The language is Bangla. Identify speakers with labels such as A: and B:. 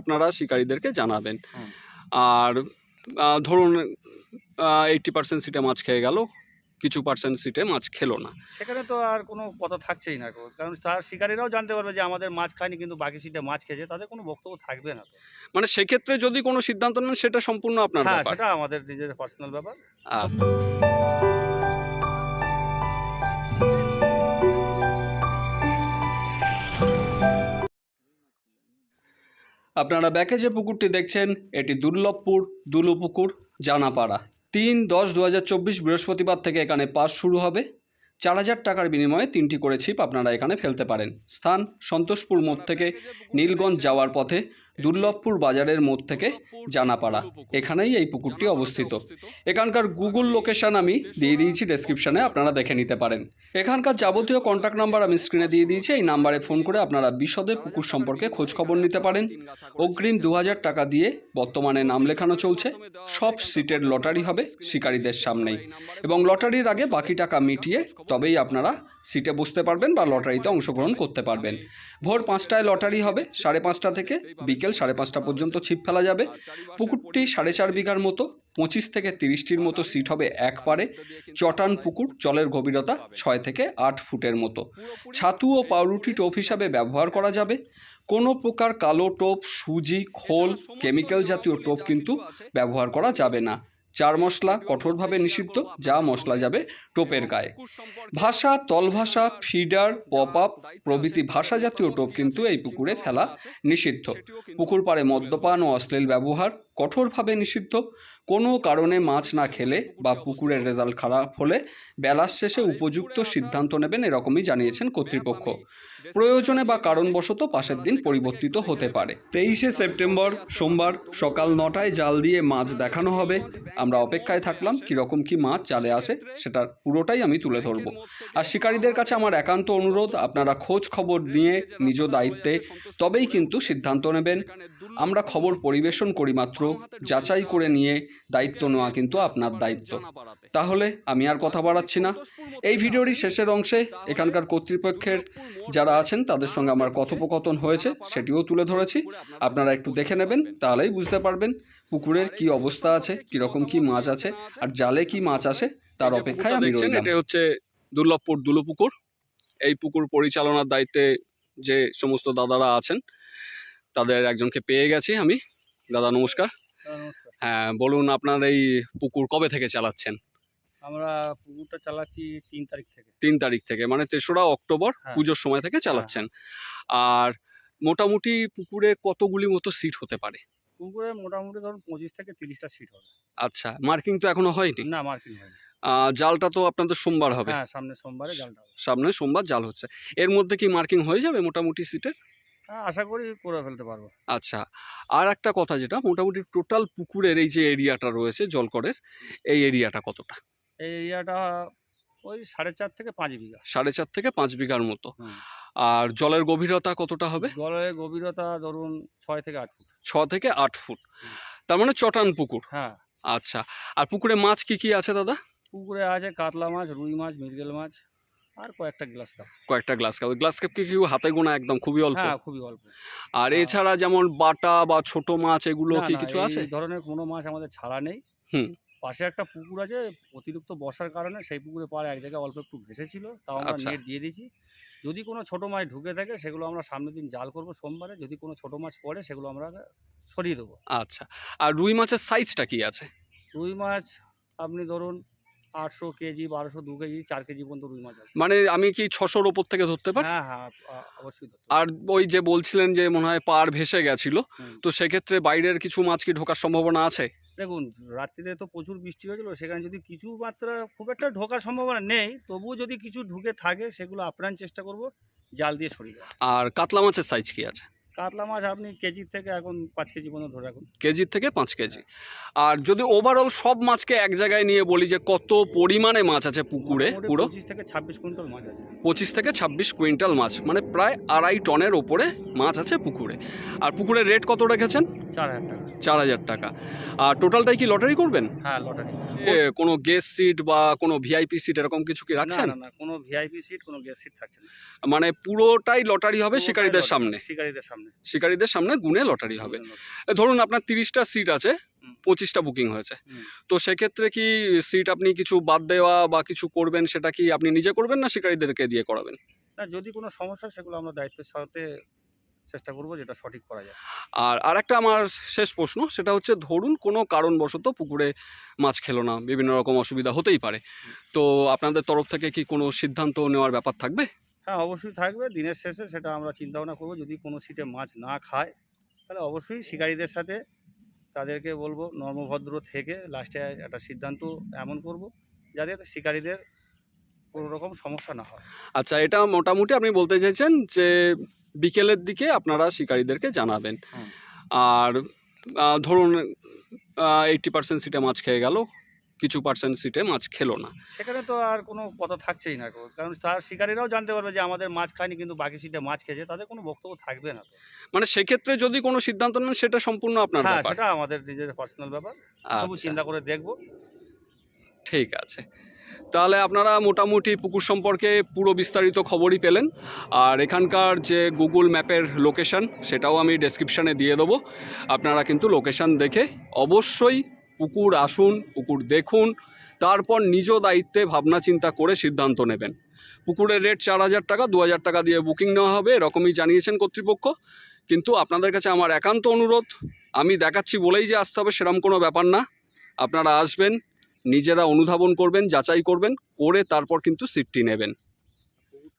A: আপনারা শিকারীদেরকে জানাবেন। আর ধরুন এইটটি পার্সেন্ট সিটে মাছ খেয়ে গেল কিছু পার্সেন্ট সিটে মাছ খেলো না।
B: সেখানে তো আর কোনো কথা থাকছেই না। কারণ তার শিকারীরাও জানতে পারবে যে আমাদের মাছ খায়নি কিন্তু বাকি সিটে মাছ খেয়েছে তাদের কোনো বক্তব্য থাকবে না
A: মানে সেক্ষেত্রে যদি কোনো সিদ্ধান্ত নেন সেটা সম্পূর্ণ আপনার
B: হ্যাঁ
A: ব্যাপার।
B: সেটা আমাদের নিজের পার্সোনাল ব্যাপার।
A: আপনারা ব্যাকে যে পুকুরটি দেখছেন, এটি দুর্লভপুর, দুলুপুকুর, জানাপাড়া। তিন দশ দু বৃহস্পতিবার থেকে এখানে পাস শুরু হবে। চার হাজার টাকার বিনিময়ে তিনটি করে ছিপ আপনারা এখানে ফেলতে পারেন। স্থান সন্তোষপুর মোড় থেকে নীলগঞ্জ যাওয়ার পথে দুর্লভপুর বাজারের মোড় থেকে জানাপাড়া। এখানেই এই পুকুরটি অবস্থিত। এখানকার গুগল লোকেশন আমি দিয়ে দিয়েছি ডেসক্রিপশনে আপনারা দেখে নিতে পারেন। এখানকার যাবতীয় কন্ট্যাক্ট নাম্বার আমি স্ক্রিনে দিয়ে দিয়েছি, এই নাম্বারে ফোন করে আপনারা বিশদে পুকুর সম্পর্কে খোঁজ খবর নিতে পারেন। অগ্রিম দু হাজার টাকা দিয়ে বর্তমানে নাম লেখানো চলছে। সব সিটের লটারি হবে শিকারীদের সামনেই। এবং লটারির আগে বাকি টাকা মিটিয়ে তবেই আপনারা সিটে বসতে পারবেন বা লটারিতে অংশগ্রহণ করতে পারবেন। ভোর পাঁচটায় লটারি হবে, সাড়ে পাঁচটা থেকে বিকেল সাড়ে পাঁচটা পর্যন্ত ছিপ ফেলা যাবে। পুকুরটি সাড়ে চার বিঘার মতো, পঁচিশ থেকে তিরিশটির মতো সিট হবে এক পারে চটান পুকুর জলের গভীরতা ছয় থেকে আট ফুটের মতো। ছাতু ও পাউরুটি টোপ হিসাবে ব্যবহার করা যাবে। কোনো প্রকার কালো টোপ, সুজি, খোল, কেমিক্যাল জাতীয় টোপ কিন্তু ব্যবহার করা যাবে না। চার মশলা কঠোরভাবে নিষিদ্ধ, যা মশলা যাবে টোপের গায়ে। ভাষা, তলভাষা, ফিডার পপ আপ প্রভৃতি ভাষা জাতীয় টোপ কিন্তু এই পুকুরে ফেলা নিষিদ্ধ। পুকুর পাড়ে মদ্যপান ও অশ্লীল ব্যবহার কঠোরভাবে নিষিদ্ধ। কোনো কারণে মাছ না খেলে বা পুকুরের রেজাল্ট খারাপ হলে বেলার শেষে উপযুক্ত সিদ্ধান্ত নেবেন এরকমই জানিয়েছেন কর্তৃপক্ষ। প্রয়োজনে বা কারণবশত পাশের দিন পরিবর্তিত হতে পারে। তেইশে সেপ্টেম্বর, সোমবার সকাল নটায় জাল দিয়ে মাছ দেখানো হবে। আমরা অপেক্ষায় থাকলাম কীরকম কি মাছ জালে আসে, সেটার পুরোটাই আমি তুলে ধরবো। আর শিকারীদের কাছে আমার একান্ত অনুরোধ, আপনারা খোঁজ খবর নিয়ে নিজ দায়িত্বে তবেই কিন্তু সিদ্ধান্ত নেবেন। আমরা খবর পরিবেশন করি মাত্র, যাচাই করে নিয়ে দায়িত্ব নেওয়া কিন্তু আপনার দায়িত্ব। তাহলে আমি আর কথা বাড়াচ্ছি না। এই ভিডিওটি শেষের অংশে এখানকার কর্তৃপক্ষের যারা আছেন তাদের সঙ্গে আমার কথোপকথন হয়েছে সেটিও তুলে ধরেছি। আপনারা একটু দেখে নেবেন তাহলেই বুঝতে পারবেন পুকুরের কি অবস্থা আছে কীরকম কি মাছ আছে আর জালে কি মাছ আসে তার অপেক্ষায় আমি রইলাম। এটা হচ্ছে দুর্লভপুর দুলু পুকুর। এই পুকুর পরিচালনার দায়িত্বে যে সমস্ত দাদারা আছেন তাদের একজনকে পেয়ে গেছি আমি। দাদা নমস্কার। বলুন আপনার এই পুকুর কবে থেকে চালাচ্ছেন?
B: আমরা পুকুরটা চালাচ্ছি তিন তারিখ থেকে।
A: তিন তারিখ থেকে মানে তেসরা অক্টোবর
B: হ্যাঁ।
A: পুজোর সময় থেকে চালাচ্ছেন। আর মোটামুটি পুকুরে কতগুলি মতো সিট হতে পারে?
B: পুকুরে মোটামুটি ধরুন পঁচিশ থেকে তিরিশটা সিট হবে।
A: আচ্ছা মার্কিং তো এখনও হয়নি?
B: না মার্কিং হয়নি।
A: জালটা তো আপনাদের সোমবার হবে।
B: হ্যাঁ সামনে সোমবারে জালটা
A: সামনে সোমবার জাল হচ্ছে। এর মধ্যে কি মার্কিং হয়ে যাবে মোটামুটি সিটের?
B: হ্যাঁ আশা করি করে ফেলতে পারব।
A: আচ্ছা আর একটা কথা যেটা মোটামুটি টোটাল পুকুরের এই যে এরিয়াটা রয়েছে জলকরের এই এরিয়াটা কতটা?
B: এই এরিয়াটা ওই সাড়ে চার থেকে পাঁচ বিঘা।
A: সাড়ে চার থেকে পাঁচ বিঘার মতো। আর জলের গভীরতা কতটা হবে?
B: জলের গভীরতা ধরুন ছয় থেকে আট ফুট।
A: ছ থেকে আট ফুট। তার মানে চটান পুকুর।
B: হ্যাঁ।
A: আচ্ছা আর পুকুরে মাছ কি কি আছে দাদা?
B: পুকুরে আছে কাতলা মাছ রুই মাছ মৃগেল মাছ আর কয়েকটা গ্লাস কাপ
A: কয়েকটা গ্লাস কাপ গ্লাস কাপ কি কেউ হাতে গোনা একদম খুবই অল্প?
B: হ্যাঁ খুবই অল্প।
A: আর এছাড়া যেমন বাটা বা ছোট মাছ এগুলো কি কিছু
B: এই
A: আছে?
B: ধরনের কোনো মাছ আমাদের ছাড়া নেই।
A: হুম।
B: পাশে একটা পুকুর আছে অতিরিক্ত বর্ষার কারণে সেই পুকুরে পাড়ে এক জায়গায় অল্প একটু ভেসেছিল তাও আমরা
A: আচ্ছা।
B: নেট দিয়ে দিয়েছি। যদি কোনো ছোট মাছ ঢুকে থাকে সেগুলো আমরা সামনের দিন জাল করব সোমবারে। যদি কোনো ছোট মাছ পড়ে সেগুলো আমরা সরিয়ে দেবো।
A: আচ্ছা। আর রুই মাছের সাইজটা কি আছে?
B: রুই মাছ আপনি ধরুন আটশো কেজি বারোশো দু কেজি চার কেজি পর্যন্ত রুই মাছ আছে।
A: মানে আমি কি ছশোর ওপর থেকে ধরতে পারি?
B: হ্যাঁ হ্যাঁ অবশ্যই
A: আর ওই যে বলছিলেন যে মনে হয় পার ভেসে গেছিল তো সেক্ষেত্রে বাইরের কিছু মাছ কি ঢোকার সম্ভাবনা আছে?
B: দেখুন রাত্রিতে তো প্রচুর বৃষ্টি হয়েছিল সেখানে যদি কিছু মাত্রা খুব একটা ঢোকার সম্ভাবনা নেই তবুও যদি কিছু ঢুকে থাকে সেগুলো আপ্রাণ চেষ্টা করব জাল দিয়ে সরিয়ে
A: আর কাতলা মাছের সাইজ কি আছে?
B: কাতলা মাছ আপনি কেজির থেকে এখন পাঁচ কেজি পর্যন্ত ধরে রাখুন।
A: কেজির থেকে পাঁচ কেজি। আর যদি ওভারঅল সব মাছকে এক জায়গায় নিয়ে বলি যে কত পরিমাণে মাছ আছে পুকুরে পুরো?
B: পঁচিশ থেকে ছাব্বিশ কুইন্টাল মাছ আছে।
A: পঁচিশ থেকে ছাব্বিশ কুইন্টাল মাছ মানে প্রায় আড়াই টনের ওপরে মাছ আছে পুকুরে। আর পুকুরের রেট কত রেখেছেন?
B: চার হাজার টাকা।
A: চার হাজার টাকা। আর টোটালটাই কি লটারি করবেন?
B: হ্যাঁ লটারি
A: কোনো গেস্ট সিট বা কোনো ভিআইপি সিট এরকম কিছু কি রাখছেন?
B: না না কোনো ভিআইপি সিট কোনো গেস্ট সিট থাকছে না।
A: মানে পুরোটাই লটারি হবে শিকারীদের সামনে।
B: শিকারীদের সামনে।
A: শিকারীদের সামনে গুনে লটারি হবে। ধরুন আপনার তিরিশটা সিট আছে পঁচিশটা বুকিং হয়েছে। তো সেক্ষেত্রে কি সিট আপনি কিছু বাদ দেওয়া বা কিছু করবেন সেটা কি আপনি নিজে করবেন না শিকারীদেরকে দিয়ে করাবেন?
B: না যদি কোনো সমস্যা সেগুলো আমরা দায়িত্বের সাথে চেষ্টা করব যেটা সঠিক করা যায়।
A: আর আর একটা আমার শেষ প্রশ্ন সেটা হচ্ছে ধরুন কোনো কারণবশত পুকুরে মাছ খেলো না বিভিন্ন রকম অসুবিধা হতেই পারে। তো আপনাদের তরফ থেকে কি কোনো সিদ্ধান্ত নেওয়ার ব্যাপার থাকবে?
B: হ্যাঁ অবশ্যই থাকবে। দিনের শেষে সেটা আমরা চিন্তা ভাবনা করব। যদি কোনো সিটে মাছ না খায় তাহলে অবশ্যই শিকারীদের সাথে তাদেরকে বলব নর্মভদ্র থেকে লাস্টে একটা সিদ্ধান্ত এমন করব যাতে শিকারীদের কোনো রকম সমস্যা না হয়।
A: আচ্ছা এটা মোটামুটি আপনি বলতে চাইছেন যে বিকেলের দিকে আপনারা শিকারীদেরকে জানাবেন। আর ধরুন এইটটি পার্সেন্ট সিটে মাছ খেয়ে গেল কিছু পার্সেন্ট সিটে মাছ খেলো না।
B: সেখানে তো আর কোনো কথা থাকছেই না কারণ তার শিকারীরাও জানতে পারবে যে আমাদের মাছ খায়নি কিন্তু বাকি সিটে মাছ খেয়েছে তাদের কোনো বক্তব্য থাকবে না
A: মানে সেক্ষেত্রে যদি কোনো সিদ্ধান্ত নেন সেটা সম্পূর্ণ আপনার
B: হ্যাঁ সেটা আমাদের নিজের পার্সোনাল ব্যাপার। তবু
A: আচ্ছা।
B: চিন্তা করে দেখব।
A: ঠিক আছে। তাহলে আপনারা মোটামুটি পুকুর সম্পর্কে পুরো বিস্তারিত খবরই পেলেন। আর এখানকার যে গুগল ম্যাপের লোকেশন সেটাও আমি ডেসক্রিপশানে দিয়ে দেবো। আপনারা কিন্তু লোকেশন দেখে অবশ্যই পুকুর আসুন পুকুর দেখুন, তারপর নিজ দায়িত্বে ভাবনা চিন্তা করে সিদ্ধান্ত নেবেন। পুকুরের রেট চার হাজার টাকা, দু হাজার টাকা দিয়ে বুকিং নেওয়া হবে, এরকমই জানিয়েছেন কর্তৃপক্ষ। কিন্তু আপনাদের কাছে আমার একান্ত অনুরোধ, আমি দেখাচ্ছি বলেই যে আসতে হবে সেরকম কোনো ব্যাপার না। আপনারা আসবেন, নিজেরা অনুধাবন করবেন, যাচাই করবেন, করে তারপর কিন্তু সিটটি নেবেন।